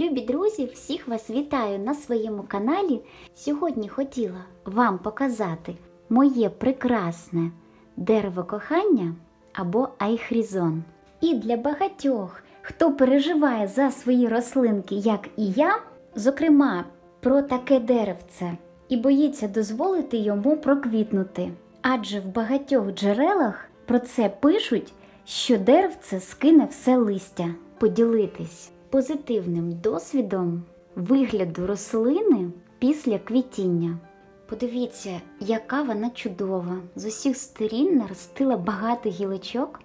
Любі друзі, всіх вас вітаю на своєму каналі. Сьогодні хотіла вам показати моє прекрасне дерево кохання або айхрізон. І для багатьох, хто переживає за свої рослинки, як і я, зокрема про таке деревце, і боїться дозволити йому проквітнути. Адже в багатьох джерелах про це пишуть, що деревце скине все листя. Поділитись позитивним досвідом вигляду рослини після квітіння. Подивіться, яка вона чудова. З усіх сторін наростила багато гілочок,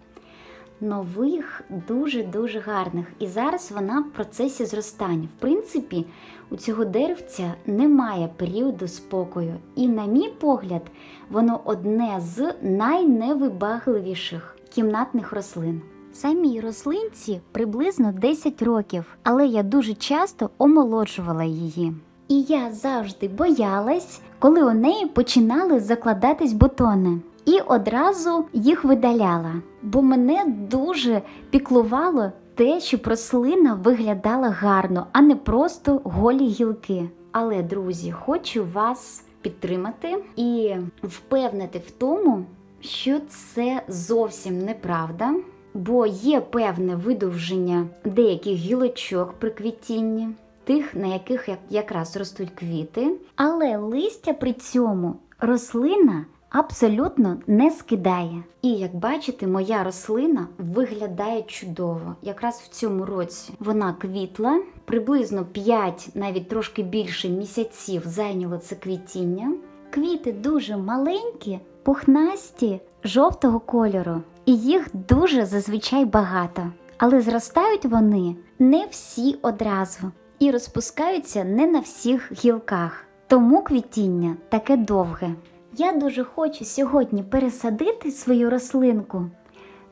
нових, дуже-дуже гарних. І зараз вона в процесі зростання. В принципі, у цього деревця немає періоду спокою. І, на мій погляд, воно одне з найневибагливіших кімнатних рослин. Самій рослинці приблизно 10 років, але я дуже часто омолоджувала її. І я завжди боялась, коли у неї починали закладатись бутони. І одразу їх видаляла, бо мене дуже піклувало те, щоб рослина виглядала гарно, а не просто голі гілки. Але, друзі, хочу вас підтримати і впевнити в тому, що це зовсім неправда бо є певне видовження деяких гілочок при квітінні, тих, на яких якраз ростуть квіти, але листя при цьому рослина абсолютно не скидає. І як бачите, моя рослина виглядає чудово. Якраз в цьому році вона квітла, приблизно 5, навіть трошки більше місяців зайняло це квітіння. Квіти дуже маленькі, пухнасті, жовтого кольору, і їх дуже зазвичай багато. Але зростають вони не всі одразу і розпускаються не на всіх гілках. Тому квітіння таке довге. Я дуже хочу сьогодні пересадити свою рослинку,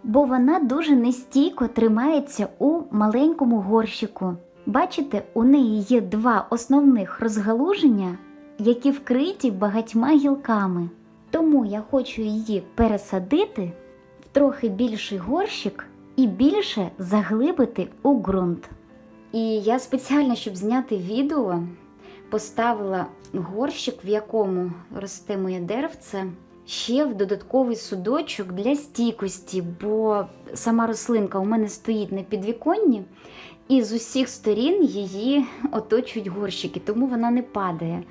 бо вона дуже нестійко тримається у маленькому горщику. Бачите, у неї є два основних розгалуження, які вкриті багатьма гілками. Тому я хочу її пересадити трохи більший горщик і більше заглибити у ґрунт. І я спеціально, щоб зняти відео, поставила горщик, в якому росте моє деревце, ще в додатковий судочок для стійкості, бо сама рослинка у мене стоїть на підвіконні, і з усіх сторін її оточують горщики, тому вона не падає.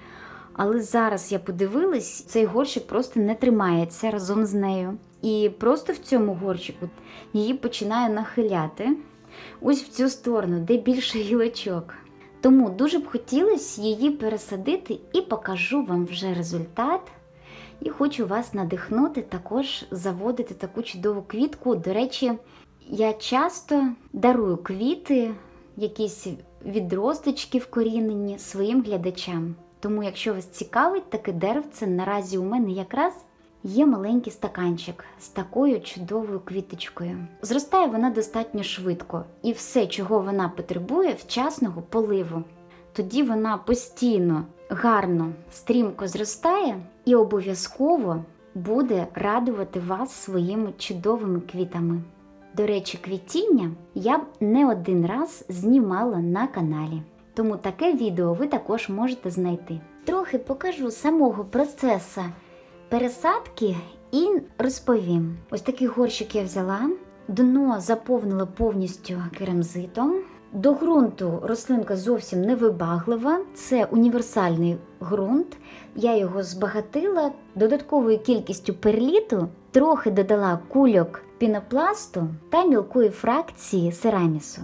Але зараз я подивилась, цей горщик просто не тримається разом з нею. І просто в цьому горщику її починає нахиляти ось в цю сторону, де більше гілочок. Тому дуже б хотілося її пересадити і покажу вам вже результат. І хочу вас надихнути також заводити таку чудову квітку. До речі, я часто дарую квіти, якісь відросточки вкорінені своїм глядачам. Тому, якщо вас цікавить таке деревце, наразі у мене якраз є маленький стаканчик з такою чудовою квіточкою. Зростає вона достатньо швидко, і все, чого вона потребує, вчасного поливу. Тоді вона постійно, гарно, стрімко зростає і обов'язково буде радувати вас своїми чудовими квітами. До речі, квітіння я б не один раз знімала на каналі. Тому таке відео ви також можете знайти. Трохи покажу самого процесу пересадки і розповім. Ось такий горщик я взяла, дно заповнила повністю керамзитом. До ґрунту рослинка зовсім не вибаглива, це універсальний ґрунт. Я його збагатила додатковою кількістю перліту, трохи додала кульок пінопласту та мілкої фракції серамісу.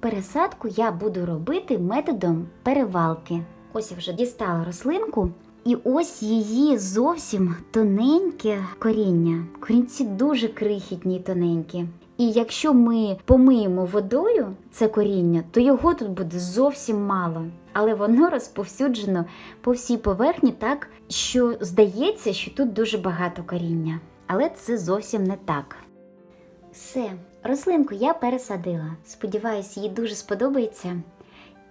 Пересадку я буду робити методом перевалки. Ось я вже дістала рослинку, і ось її зовсім тоненьке коріння. Корінці дуже крихітні й тоненькі. І якщо ми помиємо водою це коріння, то його тут буде зовсім мало. Але воно розповсюджено по всій поверхні так, що здається, що тут дуже багато коріння. Але це зовсім не так. Все, рослинку я пересадила. Сподіваюсь, їй дуже сподобається.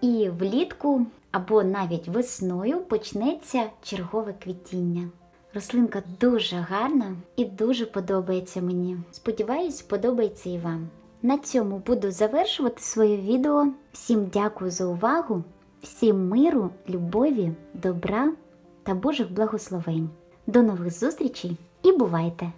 І влітку або навіть весною почнеться чергове квітіння. Рослинка дуже гарна і дуже подобається мені. Сподіваюсь, подобається і вам. На цьому буду завершувати своє відео. Всім дякую за увагу, всім миру, любові, добра та Божих благословень. До нових зустрічей і бувайте!